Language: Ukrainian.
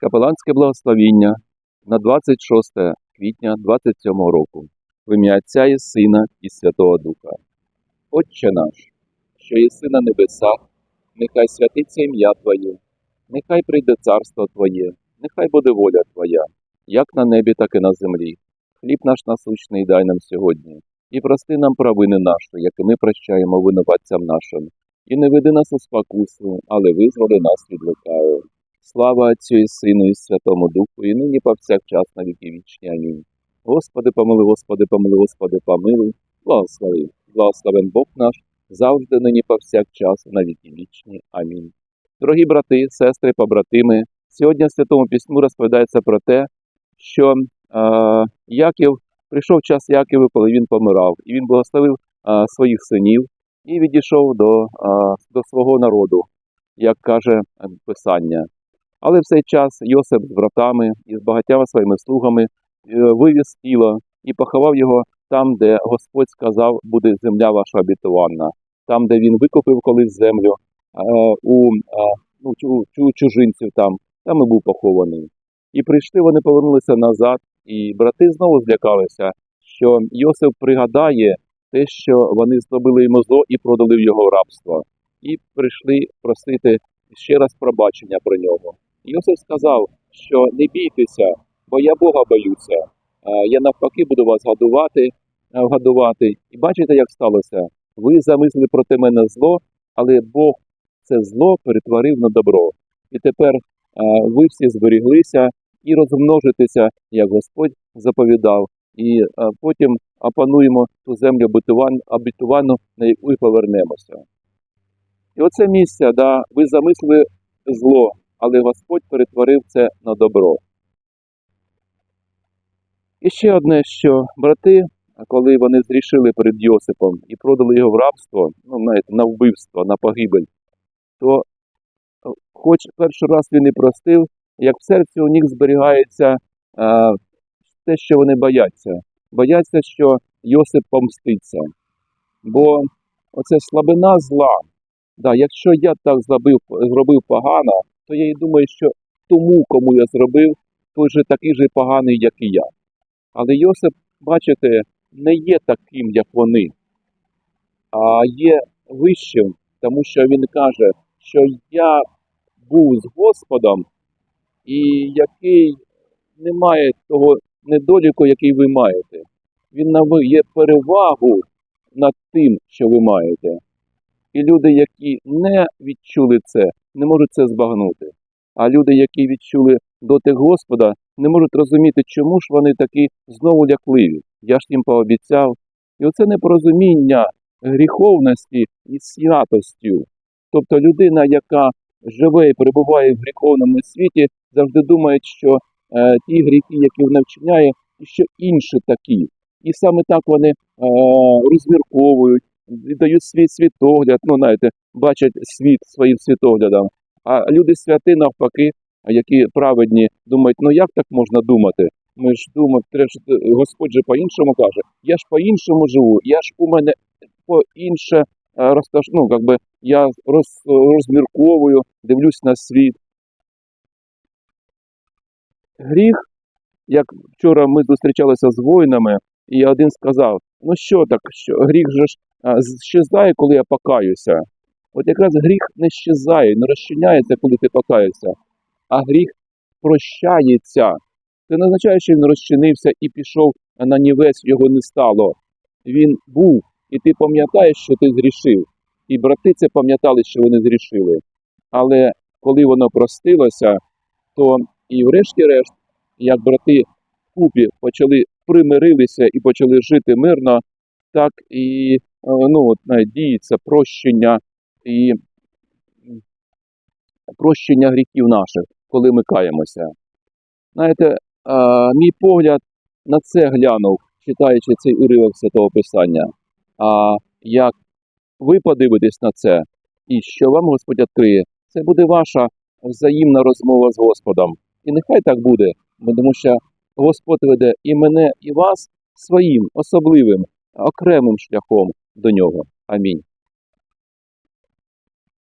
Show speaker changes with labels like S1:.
S1: Капеланське благословіння на 26 квітня 27 року в ім'я Отця і Сина і Святого Духа. Отче наш, що єси на небесах, нехай святиться ім'я Твоє, нехай прийде царство Твоє, нехай буде воля Твоя, як на небі, так і на землі. Хліб наш насущний дай нам сьогодні, і прости нам провини наші, як і ми прощаємо винуватцям нашим. І не веди нас у спокусу, але визволи нас від лукавого. Слава Отцю і Сину і Святому Духу, і нині повсякчас на віки вічні. Амінь. Господи, помилуй, Господи, помилуй, Господи, помилуй, благослови, благословен Бог наш, завжди нині повсякчас на віки вічні. Амінь. Дорогі брати, сестри, побратими, сьогодні в Святому Письму розповідається про те, що е, Яків прийшов час Якова, коли він помирав, і він благословив е, своїх синів і відійшов до, е, до свого народу, як каже Писання. Але в цей час Йосип з братами і з багатьма своїми слугами е, вивіз тіло і поховав його там, де Господь сказав, буде земля ваша обітувана, там, де він викупив колись землю е, у е, ну, чу- чужинців там, там і був похований. І прийшли, вони повернулися назад, і брати знову злякалися, що Йосип пригадає те, що вони зробили йому зло і продали в його рабство. І прийшли просити ще раз пробачення про нього. Йосиф сказав, що не бійтеся, бо я Бога боюся. Е, Я навпаки буду вас годувати, е, годувати. І бачите, як сталося? Ви замислили проти мене зло, але Бог це зло перетворив на добро. І тепер е, ви всі зберіглися і розмножитеся, як Господь заповідав. І потім опануємо ту землю обітувану, на яку і повернемося. І оце місце, да, ви замислили зло, але Господь перетворив це на добро. І ще одне, що брати, коли вони зрішили перед Йосипом і продали його в рабство, ну, знаєте, на вбивство, на погибель, то, е, хоч перший раз він і простив, як в серці у них зберігається е, те, що вони бояться. Бояться, що Йосип помститься. Бо оце слабина зла. Да, якщо я так зробив, зробив погано, то я і думаю, що тому, кому я зробив, той же такий же поганий, як і я. Але Йосип, бачите, не є таким, як вони, а є вищим, тому що він каже, що я був з Господом, і який не має того недоліку, який ви маєте. Він навиє перевагу над тим, що ви маєте. І люди, які не відчули це, не можуть це збагнути. А люди, які відчули дотик Господа, не можуть розуміти, чому ж вони такі знову лякливі. Я ж їм пообіцяв. І оце непорозуміння гріховності і святостю. Тобто людина, яка живе і перебуває в гріховному світі, завжди думає, що е, ті гріхи, які вона вчиняє, і що інші такі. І саме так вони е, розмірковують, віддають свій світогляд, ну знаєте, бачать світ своїм світоглядом. А люди святи навпаки, які праведні, думають, ну як так можна думати? Ми ж думаємо, Господь же по-іншому каже, я ж по-іншому живу, я ж у мене по-інше е, розташ... ну, как би, я роз... розмірковую, дивлюсь на світ. Гріх, як вчора ми зустрічалися з воїнами, і один сказав: ну що так, що гріх же ж щезає, коли я покаюся. От якраз гріх не щезає, не розчиняється, коли ти покаєшся, а гріх прощається. Це не означає, що він розчинився і пішов на нівець, його не стало. Він був, і ти пам'ятаєш, що ти зрішив. І брати це пам'ятали, що вони зрішили. Але коли воно простилося, то і врешті-решт, як брати купі почали примирилися і почали жити мирно, так і е, ну, от, діється прощення і прощення гріхів наших, коли ми каємося. Знаєте, мій погляд на це глянув, читаючи цей уривок Святого Писання. А як ви подивитесь на це, і що вам Господь відкриє, це буде ваша взаємна розмова з Господом. І нехай так буде, тому що Господь веде і мене, і вас своїм особливим, окремим шляхом до нього. Амінь.